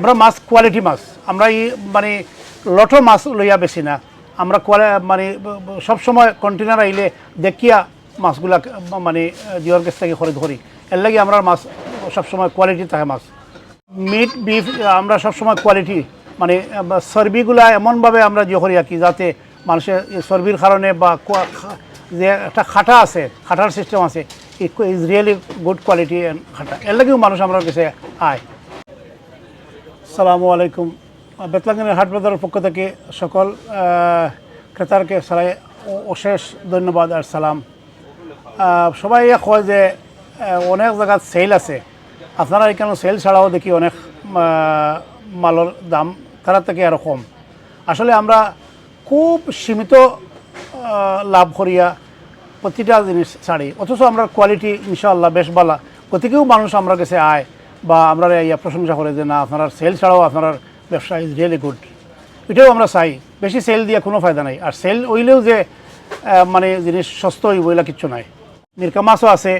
আমরা মাছ কোয়ালিটি মাছ। আমরা এই মানে লটো মাছ লইয়া বেশি না। আমরা কোয়ালি মানে সবসময় কন্টেনার আইলে দেখিয়া মাছগুলা মানে জিওর কাছ থেকে করি। এর লাগে আমরা মাছ সবসময় কোয়ালিটি থাকে মাছ। মিট বিফ আমরা সবসময় কোয়ালিটি মানে চর্বিগুলা এমনভাবে আমরা জিও করি আর যাতে মানুষের চর্বির কারণে বা যে একটা খাটা আছে, খাটার সিস্টেম আছে ইজ রিয়েলি গুড কোয়ালিটি খাটা। এর লাগেও মানুষ আমরা কাছে আয়। সালামু আলাইকুম। বেতলাঙ্গনের হাট বাজারের পক্ষ থেকে সকল ক্রেতারকে সারাই অশেষ ধন্যবাদ আর সালাম। সবাই কয় যে অনেক জায়গাত সেল আছে। আপনারা এখানে সেল ছাড়াও দেখি অনেক মালের দাম তারা থেকে আরও কম। আসলে আমরা খুব সীমিত লাভ করিয়া প্রতিটা জিনিস ছাড়ি। অথচ আমরা কোয়ালিটি ইনশাআল্লাহ বেশ ভালো। গতিকেও মানুষ আমরা কাছে আয়। বা আমরা ইয়া প্রশংসা করে যে না, আপনার সেল ছাড়াও আপনার ব্যবসা ইজ রিয়েলি গুড এটাও আমরা চাই। বেশি সেল দিয়ে কোনো ফায়দা নাই। আর সেল হইলেও যে মানে জিনিস সস্তা হইব এগুলা কিচ্ছু নাই। মিরকা মাছও আছে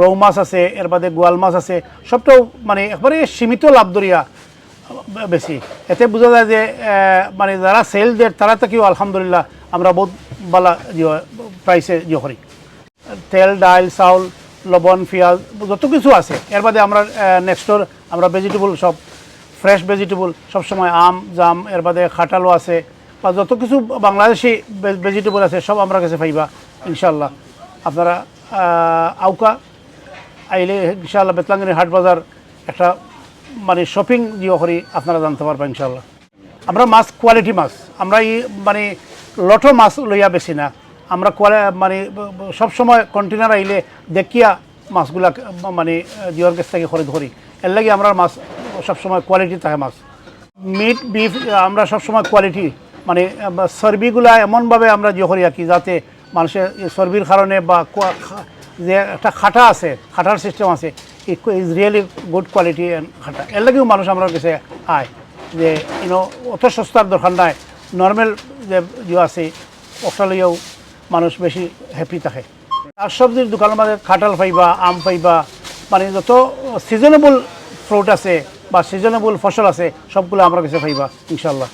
রৌ মাছ আছে, এর বাদে গোয়াল মাছ আছে, সবটাও মানে একবারে সীমিত লাভ দরিয়া বেশি। এতে বোঝা যায় যে মানে যারা সেল দেয়, তারা থেকেও আলহামদুলিল্লাহ আমরা বহুত বালা প্রাইসে ইয়ে করি। তেল ডাল চাউল লবণ, পেঁয়াজ, যত কিছু আছে। এর বাদে আমরা নেক্সটর আমরা ভেজিটেবল সব ফ্রেশ ভেজিটেবল সবসময় আম, জাম, এর বাদে খাটালো আছে, বা যত কিছু বাংলাদেশি ভেজিটেবল আছে, সব আমরা কাছে পাইবা ইনশাল্লাহ আপনারা আউকা আইলে ইনশাআল্লাহ বেতলাঙ্গিনী হাট বাজার একটা মানে শপিং জিও করি, আপনারা জানতে পারবেন ইনশাল্লাহ আমরা মাছ কোয়ালিটি মাছ, আমরা এই মানে লটো মাছ লইয়া বেশি না। আমরা মানে সবসময় কন্টেনার আইলে দেখিয়া মাছগুলা মানে জিওর কাছ থেকে খরিদ করি এর লাগে আমরা মাছ সবসময় কোয়ালিটি থাকে মাছ। মিট বিফ আমরা সবসময় কোয়ালিটি মানে চর্বিগুলা এমনভাবে আমরা জিও করি আর কি যাতে মানুষের চর্বির কারণে বা যে একটা খাটা আছে, খাটার সিস্টেম আছে ইজ রিয়েলি গুড কোয়ালিটি খাটা। এর লাগেও মানুষ আমরা কাছে আয় যে ইনো অত সস্তার দরকার নাই। নর্মাল যে আছে লইয়াও মানুষ বেশি হ্যাপি থাকে। আর সবজির দোকানের মাঝে কাঁঠাল পাইবা, আম পাইবা মানে যত সিজনেবল ফ্রুট আছে বা সিজনেবল ফসল আছে, সবগুলো আমরা কাছে পাইবা ইনশাল্লাহ